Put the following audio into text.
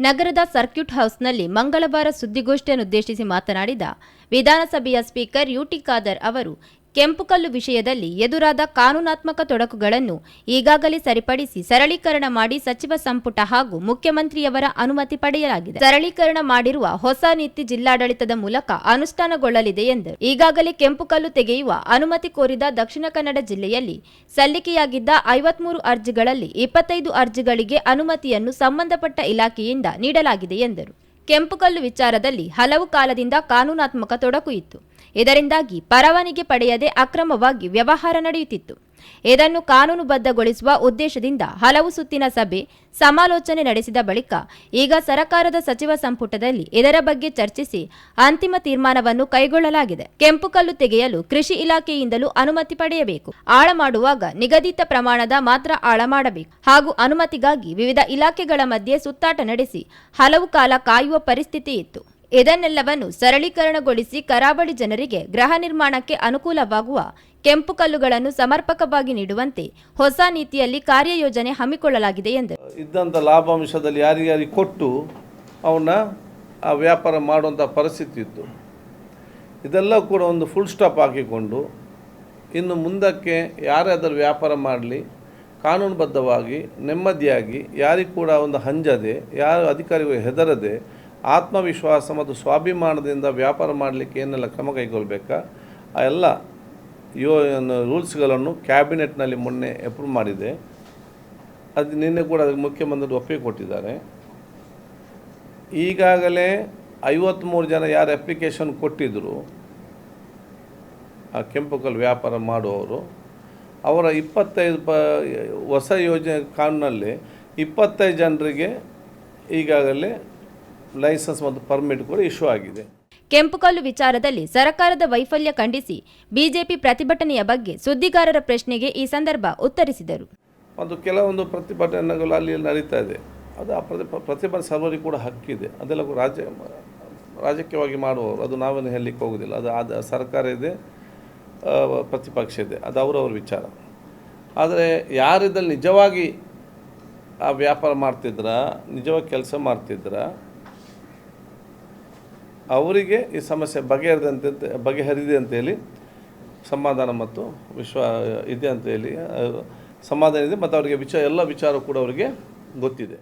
ನಗರದ ಸರ್ಕ್ಯೂಟ್ ಹೌಸ್ನಲ್ಲಿ ಮಂಗಳವಾರ ಸುದ್ದಿಗೋಷ್ಠಿಯನ್ನುದ್ದೇಶಿಸಿ ಮಾತನಾಡಿದ ವಿಧಾನಸಭೆಯ ಸ್ಪೀಕರ್ ಯುಟಿ ಖಾದರ್ ಅವರು ಕೆಂಪುಕಲ್ಲು ವಿಷಯದಲ್ಲಿ ಎದುರಾದ ಕಾನೂನಾತ್ಮಕ ತೊಡಕುಗಳನ್ನು ಈಗಾಗಲೇ ಸರಿಪಡಿಸಿ ಸರಳೀಕರಣ ಮಾಡಿ ಸಚಿವ ಸಂಪುಟ ಹಾಗೂ ಮುಖ್ಯಮಂತ್ರಿಯವರ ಅನುಮತಿ ಪಡೆಯಲಾಗಿದೆ. ಸರಳೀಕರಣ ಮಾಡಿರುವ ಹೊಸ ನೀತಿ ಜಿಲ್ಲಾಡಳಿತದ ಮೂಲಕ ಅನುಷ್ಠಾನಗೊಳ್ಳಲಿದೆ ಎಂದರು. ಈಗಾಗಲೇ ಕೆಂಪುಕಲ್ಲು ತೆಗೆಯುವ ಅನುಮತಿ ಕೋರಿದ ದಕ್ಷಿಣ ಕನ್ನಡ ಜಿಲ್ಲೆಯಲ್ಲಿ ಸಲ್ಲಿಕೆಯಾಗಿದ್ದ ಐವತ್ಮೂರು ಅರ್ಜಿಗಳಲ್ಲಿ ಇಪ್ಪತ್ತೈದು ಅರ್ಜಿಗಳಿಗೆ ಅನುಮತಿಯನ್ನು ಸಂಬಂಧಪಟ್ಟ ಇಲಾಖೆಯಿಂದ ನೀಡಲಾಗಿದೆ ಎಂದರು. ಕೆಂಪುಕಲ್ಲು ವಿಚಾರದಲ್ಲಿ ಹಲವು ಕಾಲದಿಂದ ಕಾನೂನಾತ್ಮಕ ತೊಡಕು ಇತ್ತು. ಇದರಿಂದಾಗಿ ಪರವಾನಿಗೆ ಪಡೆಯದೆ ಅಕ್ರಮವಾಗಿ ವ್ಯವಹಾರ ನಡೆಯುತ್ತಿತ್ತು. ಇದನ್ನು ಕಾನೂನುಬದ್ಧಗೊಳಿಸುವ ಉದ್ದೇಶದಿಂದ ಹಲವು ಸುತ್ತಿನ ಸಭೆ ಸಮಾಲೋಚನೆ ನಡೆಸಿದ ಬಳಿಕ ಈಗ ಸರಕಾರದ ಸಚಿವ ಸಂಪುಟದಲ್ಲಿ ಇದರ ಬಗ್ಗೆ ಚರ್ಚಿಸಿ ಅಂತಿಮ ತೀರ್ಮಾನವನ್ನು ಕೈಗೊಳ್ಳಲಾಗಿದೆ. ಕೆಂಪುಕಲ್ಲು ತೆಗೆಯಲು ಕೃಷಿ ಇಲಾಖೆಯಿಂದಲೂ ಅನುಮತಿ ಪಡೆಯಬೇಕು. ಆಳ ಮಾಡುವಾಗ ನಿಗದಿತ ಪ್ರಮಾಣದ ಮಾತ್ರ ಆಳ ಮಾಡಬೇಕು. ಹಾಗೂ ಅನುಮತಿಗಾಗಿ ವಿವಿಧ ಇಲಾಖೆಗಳ ಮಧ್ಯೆ ಸುತ್ತಾಟ ನಡೆಸಿ ಹಲವು ಕಾಲ ಕಾಯುವ ಪರಿಸ್ಥಿತಿ ಇತ್ತು ಇದನ್ನೆಲ್ಲವನ್ನು ಸರಳೀಕರಣಗೊಳಿಸಿ ಕರಾವಳಿ ಜನರಿಗೆ ಗೃಹ ನಿರ್ಮಾಣಕ್ಕೆ ಅನುಕೂಲವಾಗುವ ಕೆಂಪು ಕಲ್ಲುಗಳನ್ನು ಸಮರ್ಪಕವಾಗಿ ನೀಡುವಂತೆ ಹೊಸ ನೀತಿಯಲ್ಲಿ ಕಾರ್ಯಯೋಜನೆ ಹಮ್ಮಿಕೊಳ್ಳಲಾಗಿದೆ ಎಂದರು. ಇದ್ದಂಥ ಲಾಭಾಂಶದಲ್ಲಿ ಯಾರಿಗಾರಿಗೆ ಕೊಟ್ಟು ಅವನ್ನ ಆ ವ್ಯಾಪಾರ ಮಾಡುವಂಥ ಪರಿಸ್ಥಿತಿ ಇತ್ತು. ಇದೆಲ್ಲ ಕೂಡ ಒಂದು ಫುಲ್ ಸ್ಟಾಪ್ ಹಾಕಿಕೊಂಡು ಇನ್ನು ಮುಂದಕ್ಕೆ ಯಾರಾದರೂ ವ್ಯಾಪಾರ ಮಾಡಲಿ, ಕಾನೂನುಬದ್ಧವಾಗಿ, ನೆಮ್ಮದಿಯಾಗಿ, ಯಾರಿಗೂ ಕೂಡ ಒಂದು ಹಂಜದೆ, ಯಾರು ಅಧಿಕಾರಿಗಳು ಹೆದರದೆ ಆತ್ಮವಿಶ್ವಾಸ ಮತ್ತು ಸ್ವಾಭಿಮಾನದಿಂದ ವ್ಯಾಪಾರ ಮಾಡಲಿಕ್ಕೆ ಏನೆಲ್ಲ ಕ್ರಮ ಕೈಗೊಳ್ಬೇಕಾ? ಆ ಎಲ್ಲ ಯೋ ರೂಲ್ಸ್ಗಳನ್ನು ಕ್ಯಾಬಿನೆಟ್ನಲ್ಲಿ ಮೊನ್ನೆ ಅಪ್ರೂವ್ ಮಾಡಿದೆ. ಅದು ನಿನ್ನೆ ಕೂಡ ಅದಕ್ಕೆ ಮುಖ್ಯಮಂತ್ರಿ ಒಪ್ಪಿಗೆ ಕೊಟ್ಟಿದ್ದಾರೆ. ಈಗಾಗಲೇ ಐವತ್ತ್ಮೂರು ಜನ ಯಾರು ಅಪ್ಲಿಕೇಶನ್ ಕೊಟ್ಟಿದ್ದರು ಆ ಕೆಂಪುಕಲ್ ವ್ಯಾಪಾರ ಮಾಡುವವರು, ಅವರ ಇಪ್ಪತ್ತೈದು ಪ ಹೊಸ ಯೋಜನೆ ಕಾನೂನಲ್ಲಿ ಇಪ್ಪತ್ತೈದು ಜನರಿಗೆ ಈಗಾಗಲೇ ಲೈಸೆನ್ಸ್ ಮತ್ತು ಪರ್ಮಿಟ್ ಕೂಡ ಇಶ್ಯೂ ಆಗಿದೆ. ಕೆಂಪುಕಲ್ಲು ವಿಚಾರದಲ್ಲಿ ಸರ್ಕಾರದ ವೈಫಲ್ಯ ಖಂಡಿಸಿ ಬಿಜೆಪಿ ಪ್ರತಿಭಟನೆಯ ಬಗ್ಗೆ ಸುದ್ದಿಗಾರರ ಪ್ರಶ್ನೆಗೆ ಈ ಸಂದರ್ಭ ಉತ್ತರಿಸಿದರು. ಒಂದು ಕೆಲವೊಂದು ಪ್ರತಿಭಟನೆಗಳು ಅಲ್ಲಿ ನಡೀತಾ ಇದೆ. ಅದು ಆ ಪ್ರತಿ ಪ್ರತಿಭಟನೆ ಸರ್ವರಿಗೆ ಕೂಡ ಹಕ್ಕಿದೆ. ಅದೆಲ್ಲ ರಾಜ್ಯ ರಾಜಕೀಯವಾಗಿ ಮಾಡುವವರು. ಅದು ನಾವೇನು ಹೇಳಲಿಕ್ಕೆ ಹೋಗೋದಿಲ್ಲ. ಅದು ಅದು ಸರ್ಕಾರ ಇದೆ ಪ್ರತಿಪಕ್ಷ ಇದೆ. ಅದು ಅವರವ್ರ ವಿಚಾರ. ಆದರೆ ಯಾರಿದ್ದಲ್ಲಿ ನಿಜವಾಗಿ ಆ ವ್ಯಾಪಾರ ಮಾಡ್ತಿದ್ರ ನಿಜವಾಗಿ ಕೆಲಸ ಮಾಡ್ತಿದ್ರ ಅವರಿಗೆ ಈ ಸಮಸ್ಯೆ ಬಗೆಹರಿದಂತೆ ಬಗೆಹರಿದೆ ಅಂತೇಳಿ ಸಮಾಧಾನ ಮತ್ತು ವಿಶ್ವ, ಇದೆ ಅಂತ ಹೇಳಿ ಸಮಾಧಾನ ಇದೆ ಮತ್ತು ಅವರಿಗೆ ವಿಚಾರ, ಎಲ್ಲ ವಿಚಾರ ಕೂಡ ಅವರಿಗೆ ಗೊತ್ತಿದೆ.